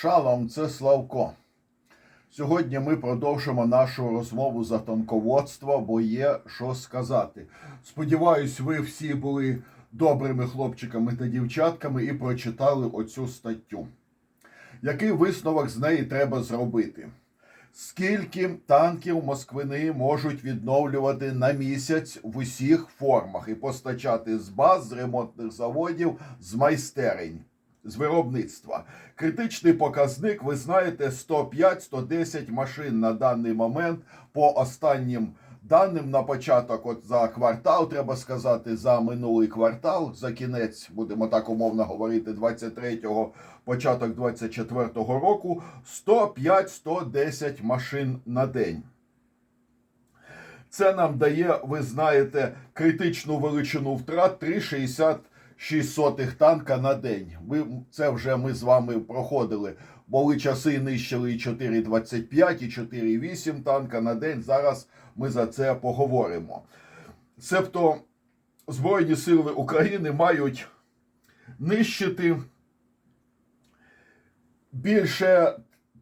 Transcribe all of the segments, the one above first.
Шалом, це Славко. Сьогодні ми продовжимо нашу розмову за танководство, бо є що сказати. Сподіваюсь, ви всі були добрими хлопчиками та дівчатками і прочитали оцю статтю. Який висновок з неї треба зробити? Скільки танків Москвини можуть відновлювати на місяць в усіх формах і постачати з баз, з ремонтних заводів, з майстерень, з виробництва? Критичний показник, ви знаєте, 105-110 машин на даний момент по останнім даним на початок, от за квартал, треба сказати, за минулий квартал, за кінець, будемо так умовно говорити, 23-го, початок 24-го року, 105-110 машин на день. Це нам дає, ви знаєте, критичну величину втрат 3,66 танка на день. Ви, це вже ми з вами проходили. Були часи нищили і 4,25, і 4,8 танка на день. Зараз ми за це поговоримо. Себто Збройні сили України мають нищити більше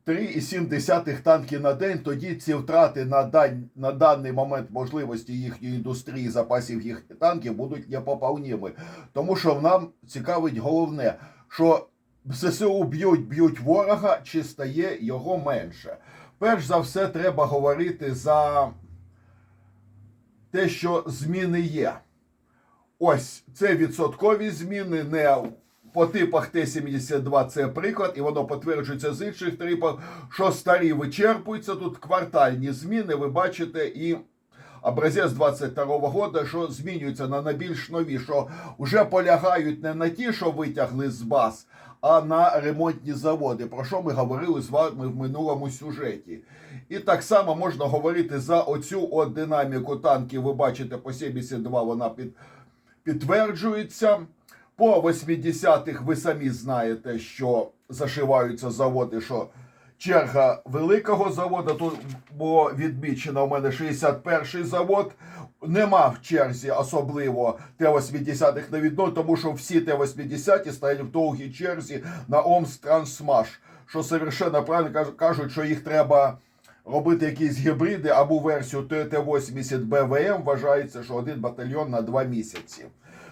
3,7 танки на день. Тоді ці втрати на, дань, на даний момент можливості їхньої індустрії, запасів їх танків будуть непоповніми. Тому що нам цікавить головне, що ЗСУ б'ють, б'ють ворога, чи стає його менше. Перш за все, треба говорити за те, що зміни є. Ось це відсоткові зміни, не по типах Т-72 це приклад, і воно підтверджується з інших типів, що старі вичерпуються. Тут квартальні зміни, ви бачите, і образець 22-го года, що змінюється на найбільш нові, що вже полягають не на ті, що витягли з баз, а на ремонтні заводи, про що ми говорили з вами в минулому сюжеті. І так само можна говорити за оцю от динаміку танків. Ви бачите, по 72 вона під, підтверджується. По 80-х ви самі знаєте, що зашиваються заводи, що черга великого заводу. Тут було відмічено у мене 61-й завод. Нема в черзі особливо Т-80-х на відно, тому що всі Т-80 стоять в довгій черзі на Омс Трансмаш, що совершенно правильно кажуть, що їх треба робити якісь гібриди або версію ТТ-80 БВМ. Вважається, що один батальйон на два місяці.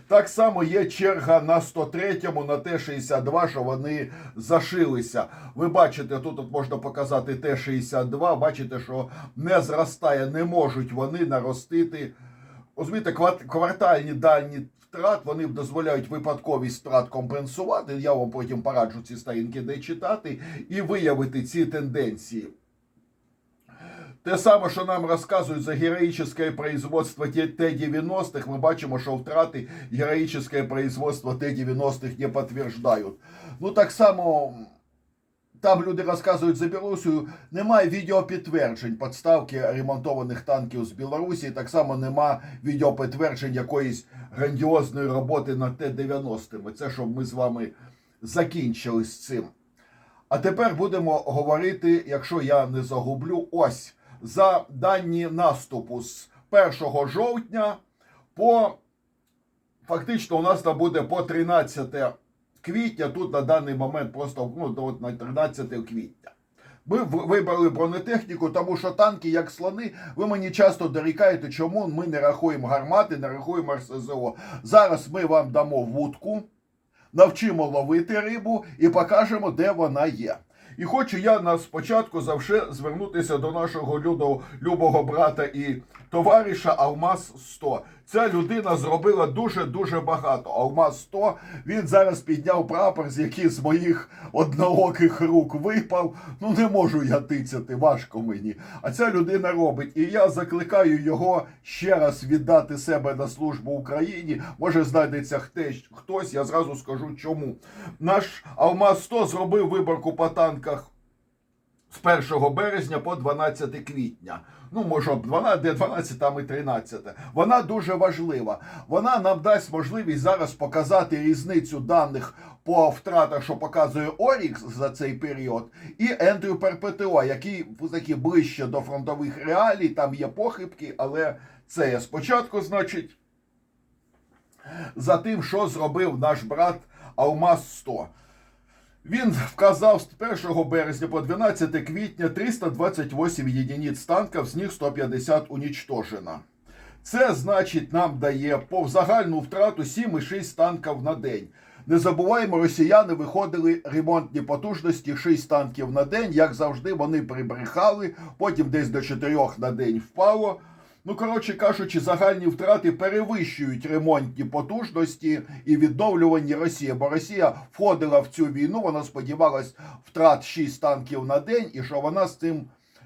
Так само є черга на 103-му, на Т-62, що вони зашилися. Ви бачите, тут от можна показати Т-62, бачите, що не зростає, не можуть вони наростити. Розумієте, квартальні дані втрат, вони дозволяють випадковість втрат компенсувати. Я вам потім пораджу ці сторінки де читати і виявити ці тенденції. Те саме, що нам розказують за героїчне производство Т- Т-90-х, ми бачимо, що втрати героїчне производство Т-90-х не підтверджують. Ну так само там люди розказують за Білорусію, немає відеопідтверджень підставки ремонтованих танків з Білорусі, так само нема відеопідтверджень якоїсь грандіозної роботи на Т-90. Це щоб ми з вами закінчили з цим. А тепер будемо говорити, якщо я не загублю, ось за дані наступу з 1 жовтня по фактично у нас там буде по 13 квітня. Тут на даний момент просто ну, на 13 квітня. Ми вибрали бронетехніку, тому що танки, як слони, ви мені часто дорікаєте, чому ми не рахуємо гармати, не рахуємо РСЗО. Зараз ми вам дамо вудку, навчимо ловити рибу і покажемо, де вона є. І хочу я на спочатку завжди звернутися до нашого любого, любого брата і товариша Алмаз 100. Ця людина зробила дуже-дуже багато. Алмаз 100, він зараз підняв прапор, з який з моїх однооких рук випав. Ну не можу я тицяти, важко мені. А ця людина робить. І я закликаю його ще раз віддати себе на службу Україні. Може знайдеться хтось, я зразу скажу чому. Наш Алмаз 100 зробив виборку по танках з 1 березня по 12 квітня. Ну, може, 12, де 12, там і 13. Вона дуже важлива. Вона нам дасть можливість зараз показати різницю даних по втратах, що показує Орікс за цей період, і Ендрю Перпетео, який такі ближче до фронтових реалій, там є похибки, але це є спочатку, значить, за тим, що зробив наш брат Алмаз 100. Він вказав з 1 березня по 12 квітня 328 єдиниць танків, з них 150 унічтожено. Це значить нам дає по загальну втрату 7,6 танків на день. Не забуваємо, росіяни виходили ремонтні потужності 6 танків на день. Як завжди, вони прибрехали, потім десь до 4 на день впало. Ну, коротше кажучи, загальні втрати перевищують ремонтні потужності і відновлювані Росії. Бо Росія входила в цю війну, вона сподівалась втрат 6 танків на день, і що вона з цим.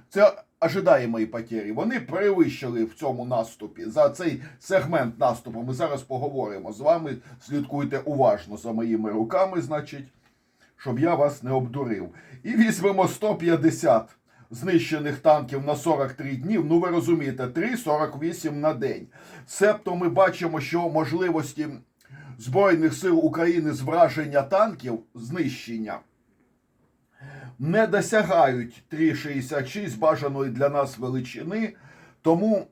Це ожидаємої потері. Вони перевищили в цьому наступі. За цей сегмент наступу ми зараз поговоримо з вами. Слідкуйте уважно за моїми руками, значить, щоб я вас не обдурив. І візьмемо 150 знищених танків на 43 днів. Ну, ви розумієте, 3,48 на день. Себто ми бачимо, що можливості Збройних сил України з враження танків знищення не досягають 3,66 бажаної для нас величини. Тому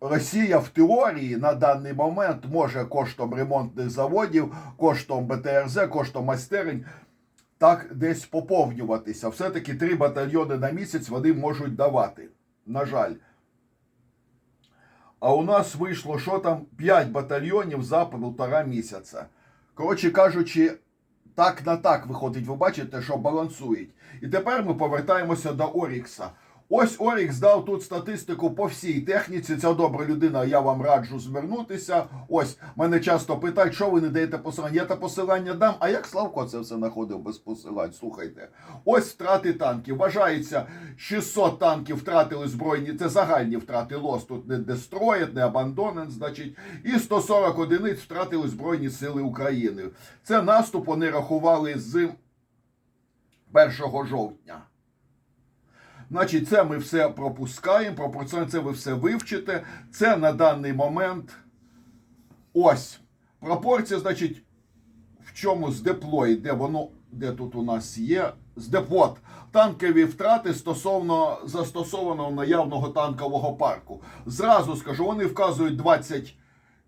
Росія в теорії на даний момент може коштом ремонтних заводів, коштом БТРЗ, коштом майстерень так десь поповнюватися. Все-таки три батальйони на місяць вони можуть давати. На жаль. А у нас вийшло, що там 5 батальйонів за півтора місяця. Коротше кажучи, так на так виходить, ви бачите, що балансують. І тепер ми повертаємося до Орікса. Ось Орікс дав тут статистику по всій техніці. Ця добра людина, я вам раджу звернутися. Ось мене часто питають, що ви не даєте посилання. Я те посилання дам. А як Славко це все знаходив без посилань? Слухайте, ось втрати танків. Вважається, 600 танків втратили збройні. Це загальні втрати лос. Тут не дестроєт, не абандонен, значить, і 140 одиниць втратили Збройні Сили України. Це наступ вони рахували з 1 жовтня. Значить, це ми все пропускаємо, пропорційно це ви все вивчите. Це на даний момент ось. Пропорція, значить, в чому з деплой, де воно, де тут у нас є, з депот. Танкові втрати стосовно застосованого наявного танкового парку. Зразу скажу, вони вказують 20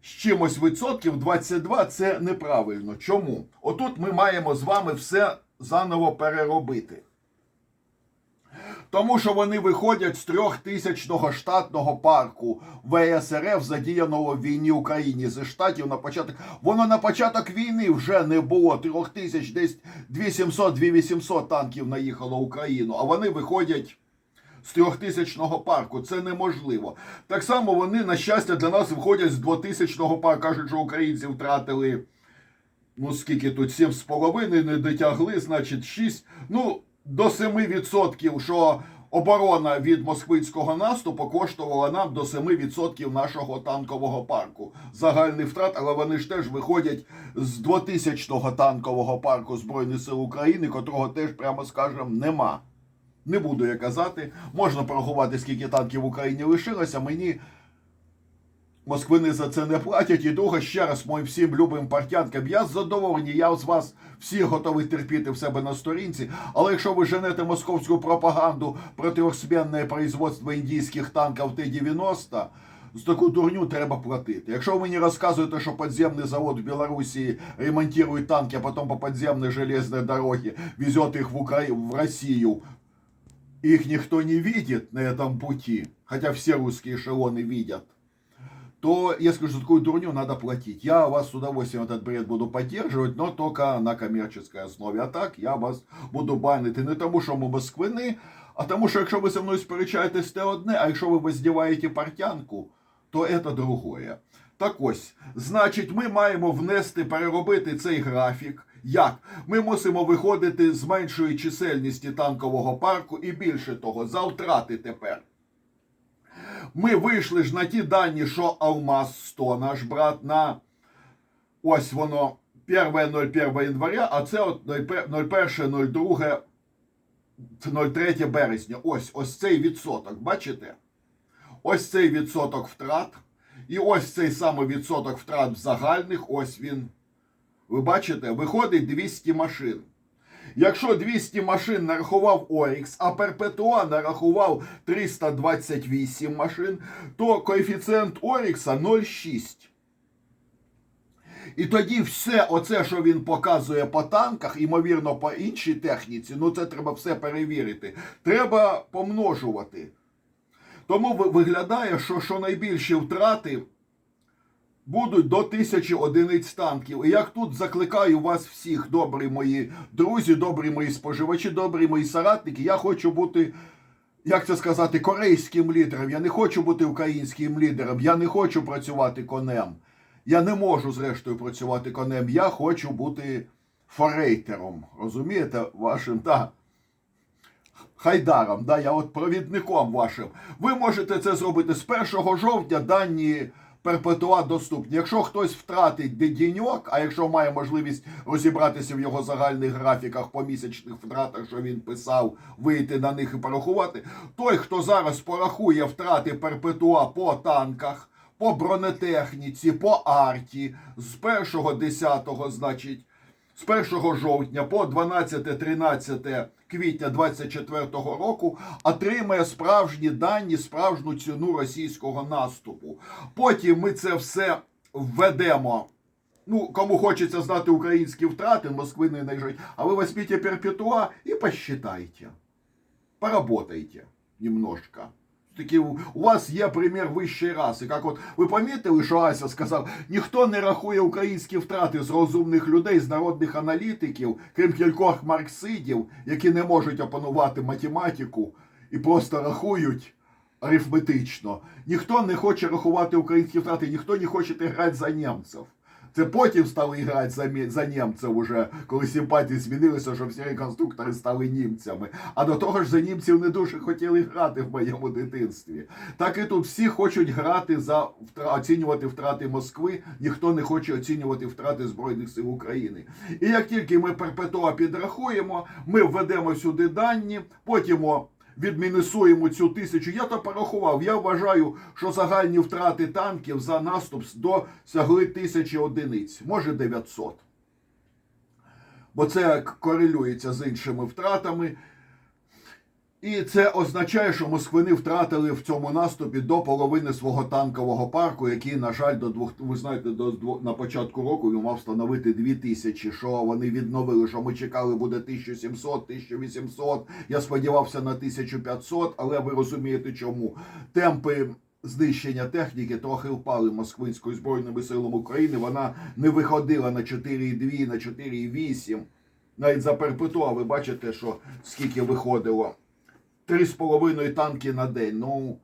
з чимось відсотків, 22 це неправильно. Чому? Отут ми маємо з вами все заново переробити. Тому що вони виходять з трьохтисячного штатного парку ВСРФ, задіяного в війні Україні зі штатів на початок. Воно на початок війни вже не було трьох тисяч, десь 2700-2800 танків наїхало в Україну, а вони виходять з трьохтисячного парку. Це неможливо. Так само вони, на щастя, для нас виходять з 2000-го парку. Кажуть, що українці втратили. Ну, скільки тут 7,5 не дотягли, значить 6. Ну, до 7%, що оборона від москвицького наступу коштувала нам до 7% нашого танкового парку. Загальний втрат, але вони ж теж виходять з 2000-го танкового парку Збройних сил України, котрого теж, прямо скажем, нема. Не буду я казати. Можна порахувати, скільки танків в Україні лишилося. Мені Москвини за це не платять. І друге, ще раз моїм всім любим партянкам. Я задоволений, я з вас всіх готовий терпіти в себе на сторінці. Але якщо ви женете московську пропаганду про трьохсменне производство індійських танків Т-90, з таку дурню треба платити. Якщо ви мені розказуєте, що підземний завод в Білорусі ремонтує танки, а потім по підземній железній дорогі везет їх в, Укра... в Росію, их никто не видит на этом пути, хотя все русские эшелоны видят, то скажу, что такую дурню надо платить. Я вас с удовольствием этот бред буду поддерживать, но только на коммерческой основе. А так я вас буду банити не тому, що ми москвини, а тому, що якщо ви зі мною сперечаєтесь, те одне, а якщо ви воздіваєте партянку, то це другое. Так ось, значить, ми маємо внести, переробити цей графік. Як? Ми мусимо виходити з меншої чисельності танкового парку і більше того, за втрати тепер. Ми вийшли ж на ті дані, що Алмаз 100, наш брат, на ось воно 1.01 января, а це от 01.02 03 березня. Ось ось цей відсоток. Бачите? Ось цей відсоток втрат. І ось цей самий відсоток втрат в загальних, ось він. Ви бачите, виходить 200 машин. Якщо 200 машин нарахував Орікс, а Перпетуа нарахував 328 машин, то коефіцієнт Орікса 0,6. І тоді все, оце, що він показує по танках, ймовірно, по іншій техніці, ну це треба все перевірити. Треба помножувати. Тому виглядає, що, що найбільші втрати будуть до тисячі одиниць танків. І як тут закликаю вас всіх, добрі мої друзі, добрі мої споживачі, добрі мої соратники, я хочу бути. Як це сказати, корейським лідером. Я не хочу бути українським лідером. Я не хочу працювати конем. Я не можу, зрештою, працювати конем. Я хочу бути форейтером. Розумієте, вашим та хайдаром. Да, я от провідником вашим. Ви можете це зробити з 1 жовтня. Дані перпетуа доступні. Якщо хтось втратить дедіньок, а якщо має можливість розібратися в його загальних графіках по місячних втратах, що він писав, вийти на них і порахувати, той, хто зараз порахує втрати перпетуа по танках, по бронетехніці, по арті, з 1.10, значить, з 1 жовтня по 12-13 квітня 24 року отримає справжні дані, справжню ціну російського наступу. Потім ми це все введемо. Ну, кому хочеться знати українські втрати, Москви не найжить. а ви возьмите перпетуа і посчитайте. Поработайте немножко. Такі, у вас є примір вищої раси. Як от ви помітили, що Ася сказав, ніхто не рахує українські втрати з розумних людей, з народних аналітиків, крім кількох марксидів, які не можуть опанувати математику і просто рахують арифметично. Ніхто не хоче рахувати українські втрати, ніхто не хоче грати за німців. Це потім стали грати за, за німців уже, коли симпатії змінилися, що всі реконструктори стали німцями. А до того ж за німців не дуже хотіли грати в моєму дитинстві. Так і тут всі хочуть грати за оцінювати втрати Москви, ніхто не хоче оцінювати втрати Збройних сил України. І як тільки ми перпетуа підрахуємо, ми введемо сюди дані, потім відмінусуємо цю тисячу. Я то порахував. Я вважаю, що загальні втрати танків за наступ досягли тисячі одиниць, може 900. Бо це корелюється з іншими втратами. І це означає, що москвини втратили в цьому наступі до половини свого танкового парку, який, на жаль, до двох, ви знаєте, до дво- на початку року він мав становити 2000, що вони відновили, що ми чекали буде 1700, 1800. Я сподівався на 1500, але ви розумієте, чому темпи. Знищення техніки трохи впали Москвинською збройними силами України. Вона не виходила на 4,2, на 4,8. Навіть за перпетуа ви бачите, що скільки виходило. Три з половиною танки на день. Ну,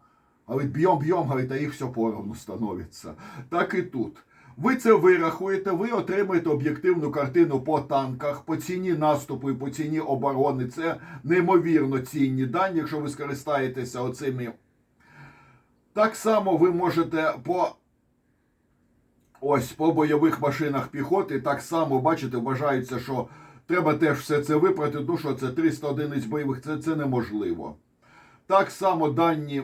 говорить, б'єм, б'єм, говорить, а їх все поровну становиться. Так і тут. Ви це вирахуєте, ви отримаєте об'єктивну картину по танках, по ціні наступу і по ціні оборони. Це неймовірно цінні дані, якщо ви скористаєтеся оцими. Так само ви можете по ось по бойових машинах піхоти, так само, бачите, вважається, що треба теж все це випрати, Ну що це 300 одиниць бойових, це, це неможливо. Так само дані,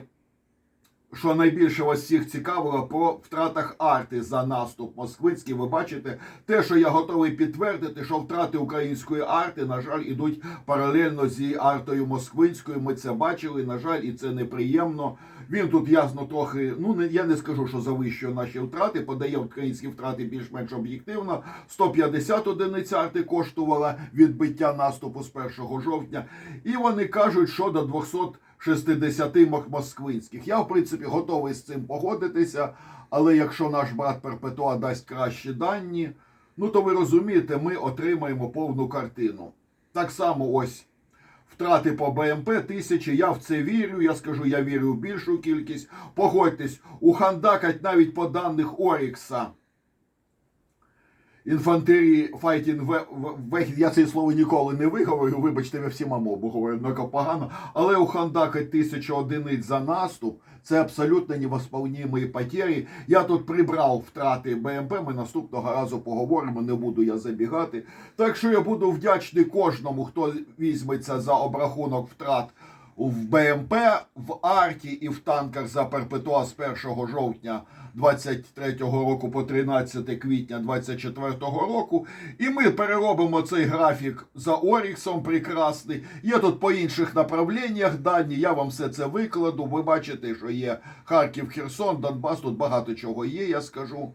що найбільше вас всіх цікавило про втратах арти за наступ москвицький. Ви бачите, те, що я готовий підтвердити, що втрати української арти, на жаль, ідуть паралельно зі артою москвинською. Ми це бачили. На жаль, і це неприємно. Він тут ясно трохи. Ну не я не скажу, що завищує наші втрати. Подає українські втрати більш-менш об'єктивно. 150 одиниць арти коштувала відбиття наступу з 1 жовтня, і вони кажуть, що до 200 60 москвинських. Я, в принципі, готовий з цим погодитися, але якщо наш брат Перпетуа дасть кращі дані, ну то ви розумієте, ми отримаємо повну картину. Так само ось втрати по БМП тисячі. Я в це вірю. Я скажу, я вірю в більшу кількість. Погодьтесь, у хандакать навіть по даних Орікса. Інфантерії файтінг вехід, я це слово ніколи не виговорю, вибачте, я всіма мову говорю однаково погано. Але у Хандакать тисячу одиниць за наступ це абсолютно невосполнімі потери. Я тут прибрав втрати БМП, ми наступного разу поговоримо, не буду я забігати. Так що я буду вдячний кожному, хто візьметься за обрахунок втрат в БМП, в Арті і в танках за Перпетуа з 1 жовтня 23 року по 13 квітня 24 року. І ми переробимо цей графік за Оріксом прекрасний. Є тут по інших направленнях дані. Я вам все це викладу. Ви бачите, що є Харків, Херсон, Донбас. Тут багато чого є, я скажу.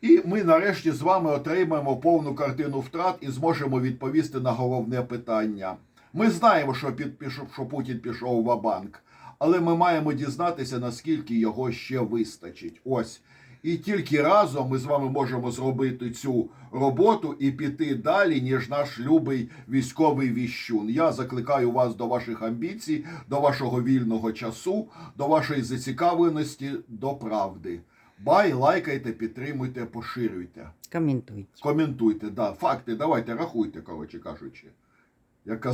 І ми нарешті з вами отримаємо повну картину втрат і зможемо відповісти на головне питання. Ми знаємо, що, під, що Путін пішов в банк але ми маємо дізнатися, наскільки його ще вистачить. Ось. І тільки разом ми з вами можемо зробити цю роботу і піти далі, ніж наш любий військовий віщун. Я закликаю вас до ваших амбіцій, до вашого вільного часу, до вашої зацікавленості, до правди. Бай, лайкайте, підтримуйте, поширюйте, Коментуйте. коментуйте. Да, факти, давайте рахуйте, коротше кажучи. Як